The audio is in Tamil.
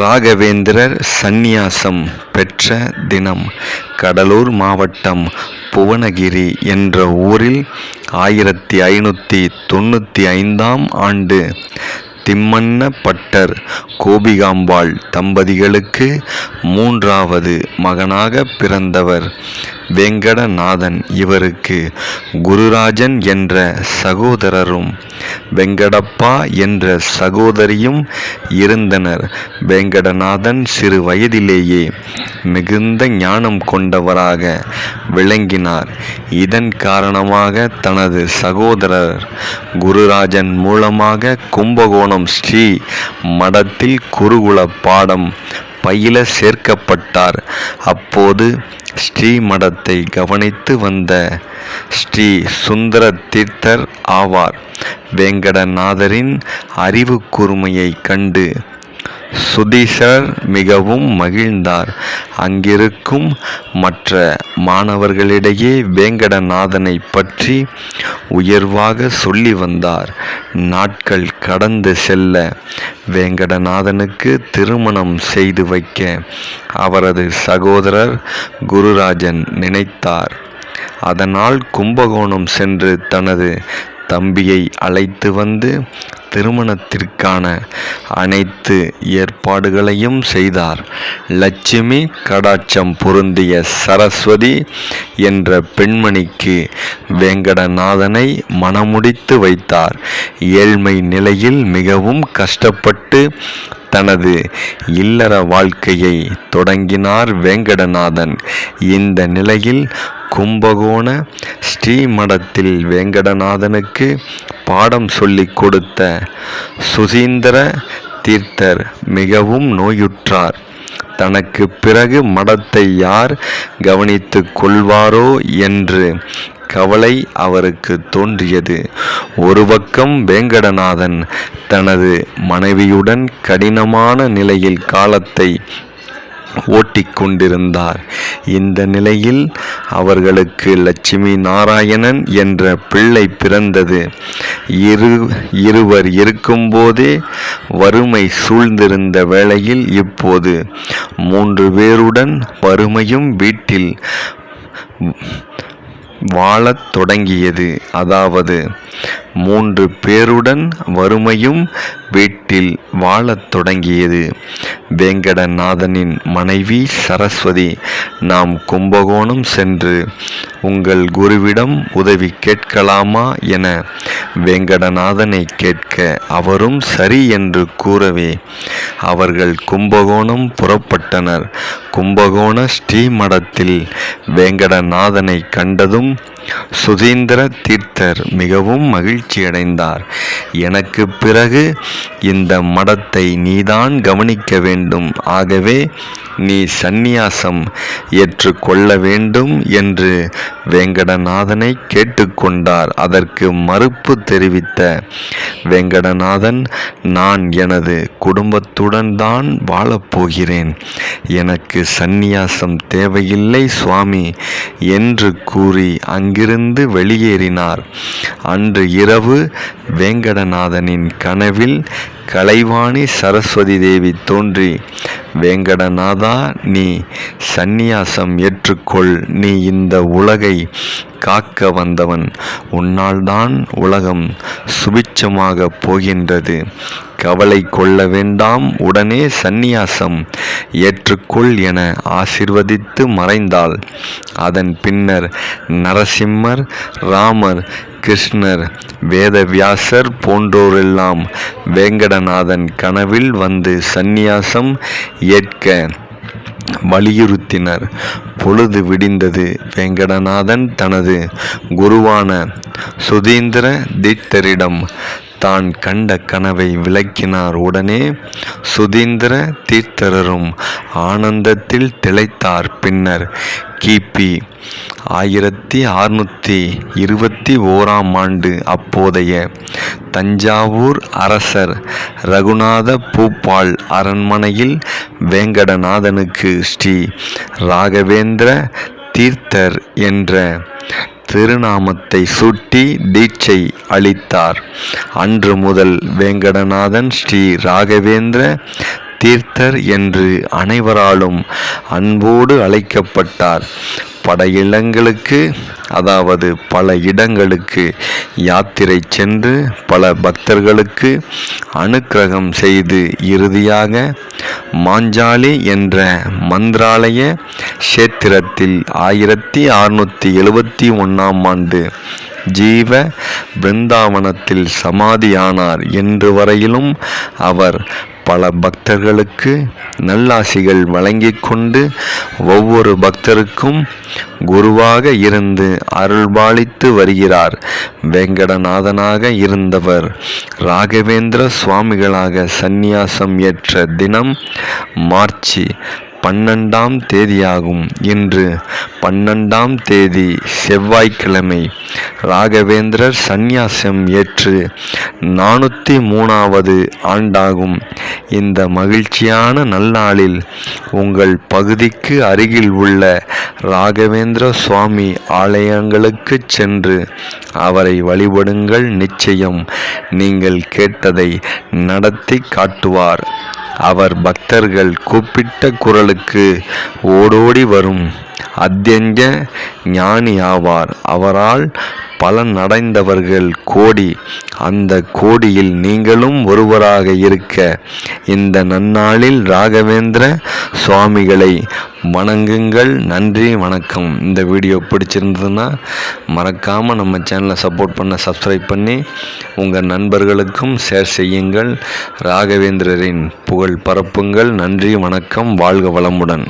ராகவேந்திரர் சந்நியாசம் பெற்ற தினம் கடலூர் மாவட்டம் புவனகிரி என்ற ஊரில் ஆயிரத்தி ஐநூற்றி தொண்ணூற்றி ஐந்தாம் ஆண்டு திம்மண்ண பட்டர் கோபிகாம்பாள் தம்பதிகளுக்கு மூன்றாவது மகனாக பிறந்தவர். வேங்கடநாதன் இவருக்கு குருராஜன் என்ற சகோதரரும் வெங்கடப்பா என்ற சகோதரியும் இருந்தனர். வேங்கடநாதன் சிறு வயதிலேயே மிகுந்த ஞானம் கொண்டவராக விளங்கினார். இதன் காரணமாக தனது சகோதரர் குருராஜன் மூலமாக கும்பகோணம் ஸ்ரீ மடத்தில் குருகுல பாடம் பயில சேர்க்கப்பட்டார். அப்போது ஸ்ரீ மடத்தை கவனித்து வந்த ஸ்ரீ சுந்தர தீர்த்தர் ஆவார். வேங்கடநாதரின் அறிவு கூர்மையை கண்டு சுதீசர் மிகவும் மகிழ்ந்தார். அங்கிருக்கும் மற்ற மாணவர்களிடையே வேங்கடநாதனை பற்றி உயர்வாக சொல்லி வந்தார். நாட்கள் கடந்து செல்ல வேங்கடநாதனுக்கு திருமணம் செய்து வைக்க அவரது சகோதரர் குருராஜன் நினைத்தார். அதனால் கும்பகோணம் சென்று தனது தம்பியை அழைத்து வந்து திருமணத்திற்கான அனைத்து ஏற்பாடுகளையும் செய்தார். லட்சுமி கடாட்சம் பொருந்திய சரஸ்வதி என்ற பெண்மணிக்கு வேங்கடநாதனை மணமுடித்து வைத்தார். ஏழ்மை நிலையில் மிகவும் கஷ்டப்பட்டு தனது இல்லற வாழ்க்கையை தொடங்கினார் வேங்கடநாதன். இந்த நிலையில் கும்பகோண ஸ்ரீமடத்தில் வேங்கடநாதனுக்கு பாடம் சொல்லிக் கொடுத்த சுசீந்திர தீர்த்தர் மிகவும் நோயுற்றார். தனக்கு பிறகு மடத்தை யார் கவனித்து கொள்வாரோ என்று கவலை அவருக்கு தோன்றியது. ஒரு பக்கம் வேங்கடநாதன் தனது மனைவியுடன் கடினமான நிலையில் காலத்தை ஓட்டிக்கொண்டிருந்தார். இந்த நிலையில் அவர்களுக்கு லட்சுமி நாராயணன் என்ற பிள்ளை பிறந்தது. இரு இருவர் இருக்கும்போதே வறுமை சூழ்ந்திருந்த வேளையில் இப்போது மூன்று பேருடன் வறுமையும் வீட்டில் வாழத் தொடங்கியது. அதாவது மூன்று பேருடன் வறுமையும் வீட்டில் வாழத் தொடங்கியது. வேங்கடநாதனின் மனைவி சரஸ்வதி நாம் கும்பகோணம் சென்று உங்கள் குருவிடம் உதவி கேட்கலாமா? என வேங்கடநாதனை கேட்க அவரும் சரி என்று கூறவே அவர்கள் கும்பகோணம் புறப்பட்டனர். கும்பகோண ஸ்ரீமடத்தில் வேங்கடநாதனை கண்டதும் சுதீந்திர தீர்த்தர் மிகவும் மகிழ்ச்சியடைந்தார். எனக்கு பிறகு இந்த மடத்தை நீதான் கவனிக்க வேண்டும். ஆகவே நீ சந்நியாசம் ஏற்றுக்கொள்ள வேண்டும் என்று வேங்கடநாதனை கேட்டுக்கொண்டார். அதற்கு மறுப்பு தெரிவித்த வேங்கடநாதன் நான் எனது குடும்பத்துடன் தான் வாழப்போகிறேன் எனக்கு சந்நியாசம் தேவையில்லை சுவாமி என்று கூறி அங்கிருந்து வெளியேறினார். அன்று இரவு வேங்கடநாதனின் கனவில் கலைவாணி சரஸ்வதி தேவி தோன்றி வேங்கடநாதா நீ சந்நியாசம் ஏற்றுக்கொள் நீ இந்த உலகை காக்க வந்தவன் உன்னால்தான் உலகம் சுபிட்சமாக போகின்றது. கவலை கொள்ள வேண்டாம் உடனே சந்நியாசம் ஏற்றுக்கொள் என ஆசிர்வதித்து மறைந்தாள். அதன் பின்னர் நரசிம்மர் ராமர் கிருஷ்ணர் வேதவியாசர் போன்றோரெல்லாம் வேங்கடநாதன் கனவில் வந்து சந்நியாசம் ஏற்க வலியுறுத்தினர். பொழுது விடிந்தது. வேங்கடநாதன் தனது குருவான சுதீந்திர தீர்த்தரிடம் தான் கண்ட கனவை விளக்கினார். உடனே சுதீந்திர தீர்த்தரரும் ஆனந்தத்தில் திளைத்தார். பின்னர் கிபி ஆயிரத்தி அறுநூற்றி இருபத்தி ஓராம் ஆண்டு அப்போதைய தஞ்சாவூர் அரசர் ரகுநாத பூப்பால் அரண்மனையில் வேங்கடநாதனுக்கு ஸ்ரீ ராகவேந்திர தீர்த்தர் என்ற திருநாமத்தை சூட்டி தீட்சை அளித்தார். அன்று முதல் வேங்கடநாதன் ஸ்ரீ ராகவேந்திர தீர்த்தர் என்று அனைவராலும் அன்போடு அழைக்கப்பட்டார். படையிடங்களுக்கு அதாவது பல இடங்களுக்கு யாத்திரை சென்று பல பக்தர்களுக்கு அனுக்கிரகம் செய்து இறுதியாக மாஞ்சாலி என்ற மந்திராலய கஷேத்திரத்தில் ஆயிரத்தி அறுநூற்றி எழுபத்தி ஒன்றாம் ஆண்டு ஜீவ பிருந்தாவனத்தில் சமாதியானார். என்று வரையிலும் அவர் பல பக்தர்களுக்கு நல்லாசிகள் வழங்கி கொண்டு ஒவ்வொரு பக்தருக்கும் குருவாக இருந்து அருள்பாலித்து வருகிறார். வேங்கடநாதனாக இருந்தவர் ராகவேந்திர சுவாமிகளாக சந்நியாசம் ஏற்ற தினம் மார்ச் பன்னெண்டாம் தேதியாகும். இன்று பன்னெண்டாம் தேதி செவ்வாய்க்கிழமை ராகவேந்திரர் சந்நியாசம் ஏற்று நானூற்றி மூணாவது ஆண்டாகும். இந்த மகிழ்ச்சியான நல்லாளில் உங்கள் பகுதிக்கு அருகில் உள்ள ராகவேந்திர சுவாமி ஆலயங்களுக்கு சென்று அவரை வழிபடுங்கள் நிச்சயம் நீங்கள் கேட்டதை நடத்தி காட்டுவார். அவர் பக்தர்கள் கூப்பிட்ட குரலுக்கு ஓடோடி வரும். அத்தியஞ்ச ஞானி ஆவார் அவரால் பலன் அடைந்தவர்கள் கோடி. அந்த கோடியில் நீங்களும் ஒருவராக இருக்க இந்த நன்னாளில் ராகவேந்திர சுவாமிகளை வணங்குங்கள். நன்றி வணக்கம். இந்த வீடியோ பிடிச்சிருந்ததுன்னா மறக்காமல் நம்ம சேனலை சப்போர்ட் பண்ண சப்ஸ்கிரைப் பண்ணி உங்கள் நண்பர்களுக்கும் ஷேர் செய்யுங்கள். ராகவேந்திரரின் புகழ் பரப்புங்கள். நன்றி வணக்கம். வாழ்க வளமுடன்.